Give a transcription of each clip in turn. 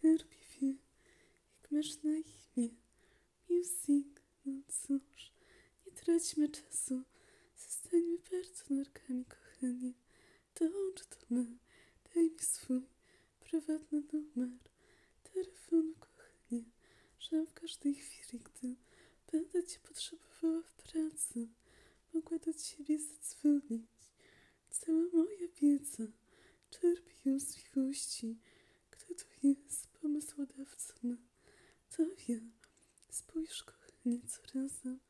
skarbie wie, jak masz na imię. Music, no cóż, nie traćmy czasu, zostańmy partnerkami, kochanie. Dołącz do mnie, daj mi swój prywatny numer telefonu, kochanie, że w każdej chwili, gdy będę cię potrzebowała w pracy, mogła do ciebie zadzwonić. Cała moja wiedza czerpie ją z miłości. Kto to jest pomysłodawcą? To ja. Spójrz, kochanie, co razem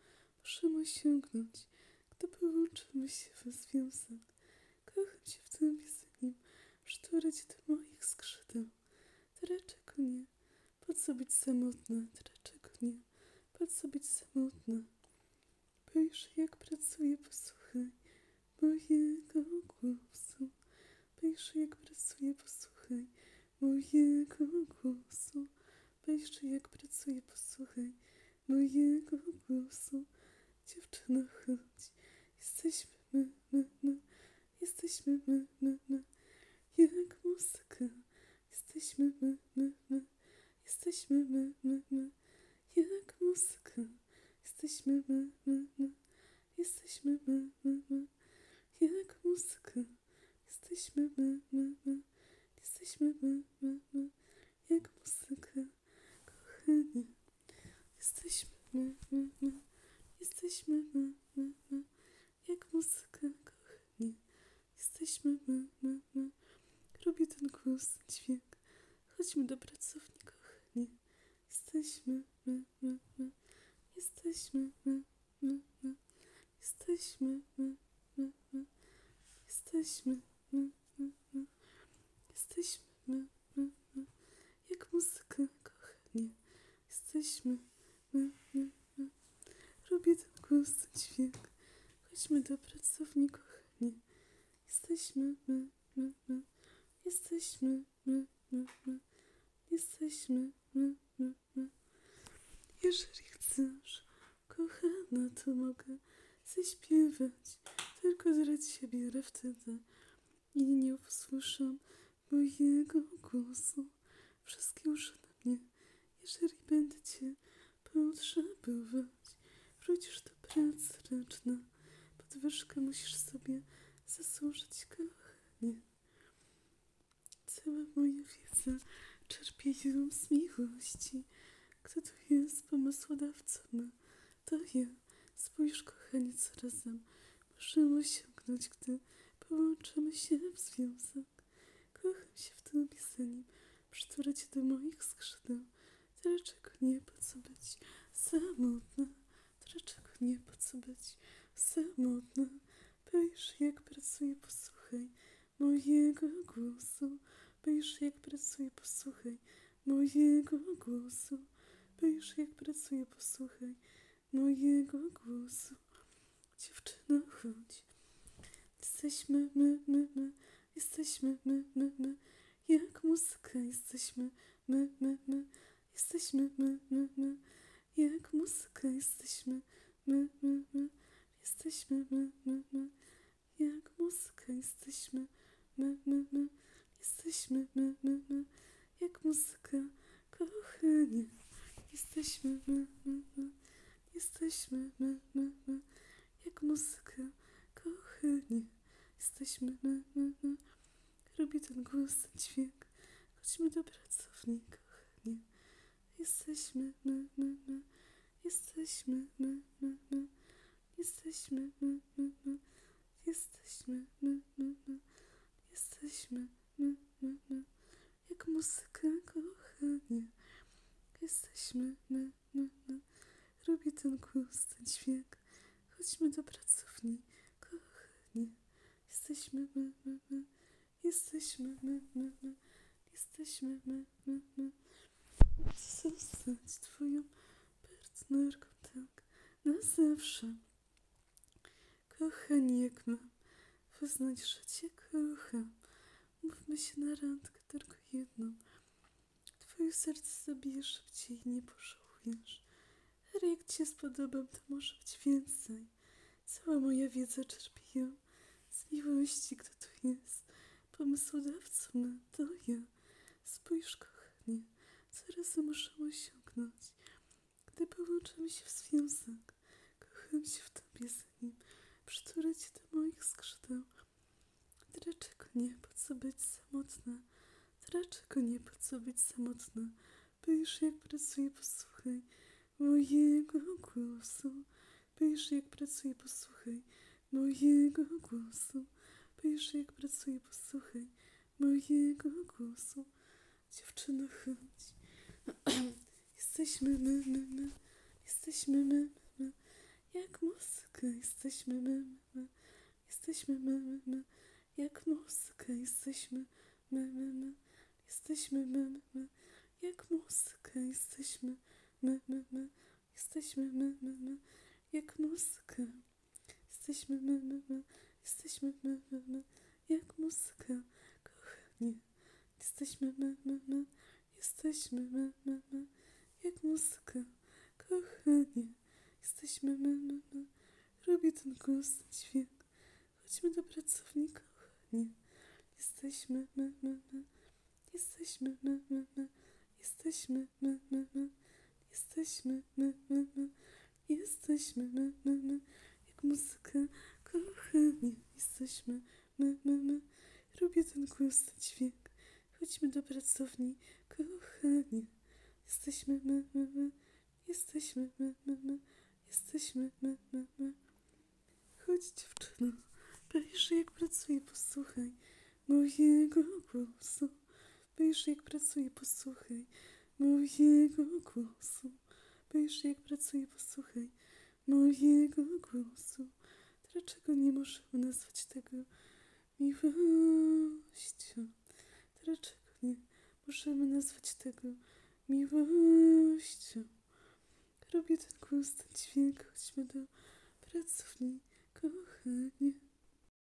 możemy osiągnąć, gdy połączymy się w związek. Kocham cię w tym zanim przytulać do moich skrzydeł. Dlaczego nie? Po co być samotna? Dlaczego nie? Po być samotna? Spójrz, jak pracuję, posłuchaj mojego głosu. Spójrz, jak pracuję, posłuchaj mojego głosu. Spójrz, jak pracuję, posłuchaj mojego głosu. Dziewczyno, chodź, jesteśmy my, my, my, jesteśmy my, my, my, jak muzyka. Jesteśmy my, my, my, jesteśmy my, my, my, jak muzyka. Jesteśmy my, my, my, jesteśmy my, my, my, jak muzyka. Jesteśmy my, my, my, jesteśmy my, my, my, jak muzyka. Kochanie, jesteśmy my, my, my, jesteśmy my, my, my, jak muzyka. Kochanie, jesteśmy my, my, my. Lubię ten głos, dźwięk. Chodźmy do pracowni. Jesteśmy my, my, my. Jesteśmy my, my, my. Jesteśmy my, my, my. Jesteśmy my, my, my. Jesteśmy my, my, my. Jak muzyka, kochanie. Jesteśmy my, my, my. Lubię ten głos, ten dźwięk. Chodźmy do pracowni, kochanie. Jesteśmy my, my, my. Jesteśmy my, my, my. Jesteśmy my, my, my. Jeżeli chcesz, kochana, to mogę zaśpiewać tylko ciebie, ale wtedy inni nie usłyszą mojego głosu. Wszystkie uszy na mnie, jeżeli będę cię potrzebować. Wrócisz do pracy, lecz na podwyżkę musisz sobie zasłużyć, kochanie. Cała moja wiedza czerpie ją z miłości. Kto to jest pomysłodawcą? To ja. Spójrz, kochanie, co razem możemy osiągnąć, gdy połączymy Kocham się w tobie, zanim przytulę cię do moich skrzydeł. Dlaczego nie? Po co być samotna? Dlaczego nie? Po co być samotna? Spójrz, jak pracuję, posłuchaj mojego głosu. Spójrz, jak pracuję, posłuchaj mojego głosu. Spójrz, jak pracuję, posłuchaj mojego głosu. Dziewczyno, chodź. Jesteśmy my, my, my. Jesteśmy my, my, my. Jak muzyka jesteśmy my, my, my. Jesteśmy my, my, my. Jak muzyka jesteśmy my, my, my. Jesteśmy my, my, my. Jak muzyka jesteśmy my, my, my. Jesteśmy my, my, my. Jak muzyka, kochanie. Jesteśmy my, my, my. Jesteśmy my, my, my. Jak muzyka, kochanie. Jesteśmy my, my, my. Lubię ten głos, ten dźwięk. Chodźmy do pracowni, kochanie. Jesteśmy my, my, my. Jesteśmy my, my, my. Jesteśmy my, my, my. Jesteśmy my, my, my. Jesteśmy my, my, my. Jak muzyka, kochanie. Jesteśmy my, my, my. Lubię ten głos, ten dźwięk. Chodźmy do pracowni, kochanie. Jesteśmy my, my, my. Jesteśmy my, my, my. Jesteśmy my, my, my. Chcę zostać twoją partnerką, tak, na zawsze. Kochanie, jak mam wyznać, że cię kocham. Mówmy się na randkę tylko jedną. Twoje serce zabije szybciej nie pożałujesz. Ale jak ci się spodobam, to może być więcej. Cała moja wiedza czerpie z miłości, kto to jest. Pomysłodawcą to ja. Spójrz, kochanie, co muszę osiągnąć. Gdy połączymy się w związek, kocham się w tobie zanim przytulę cię do moich skrzydeł. Dlaczego nie? Po co być samotna? Dlaczego nie? Po co być samotna? Byś jak pracuję, posłuchaj mojego głosu. Byś jak pracuję, posłuchaj mojego głosu. Byś jak pracuję, posłuchaj mojego głosu. Dziewczyno, chodź. Jesteśmy my, my, my. Jesteśmy my, my, my. Jak muzyka, jesteśmy my, my, my. Jesteśmy my, my, my. Jak muzyka, jesteśmy my, my, my. Jesteśmy my, my, my. Jak muzyka, jesteśmy my, my, my. Jesteśmy my, my, my. Jak muzyka. Jesteśmy my, my, my. Jesteśmy my, my, my. Jak muzyka, kochanie. Jesteśmy my, my, my. Jesteśmy my, my, my. Jak muzyka, kochanie. Jesteśmy my, my, my. Robię ten głos dźwięk. Chodźmy do pracowni, kochanie. Jesteśmy my, my, my. Jesteśmy my, my, my. Jesteśmy my, my, my. Jesteśmy my, my, my. Jesteśmy my, my, my. Jak muzyka, kochanie. Jesteśmy my, my, my. Ten głos dźwięk. Chodźmy do pracowni, kochanie. Jesteśmy my, my, my. Jesteśmy my, my, my. Jesteśmy my, my, my. Chodź dziewczyno, Będziesz jak pracuję, posłuchaj mojego głosu. Będziesz jak pracuję, posłuchaj mojego głosu. Będziesz jak pracuję, posłuchaj mojego głosu. Dlaczego nie możemy nazwać tego miłością? Dlaczego nie możemy nazwać tego miłością? Robię ten głos, ten dźwięk, chodźmy do pracowni,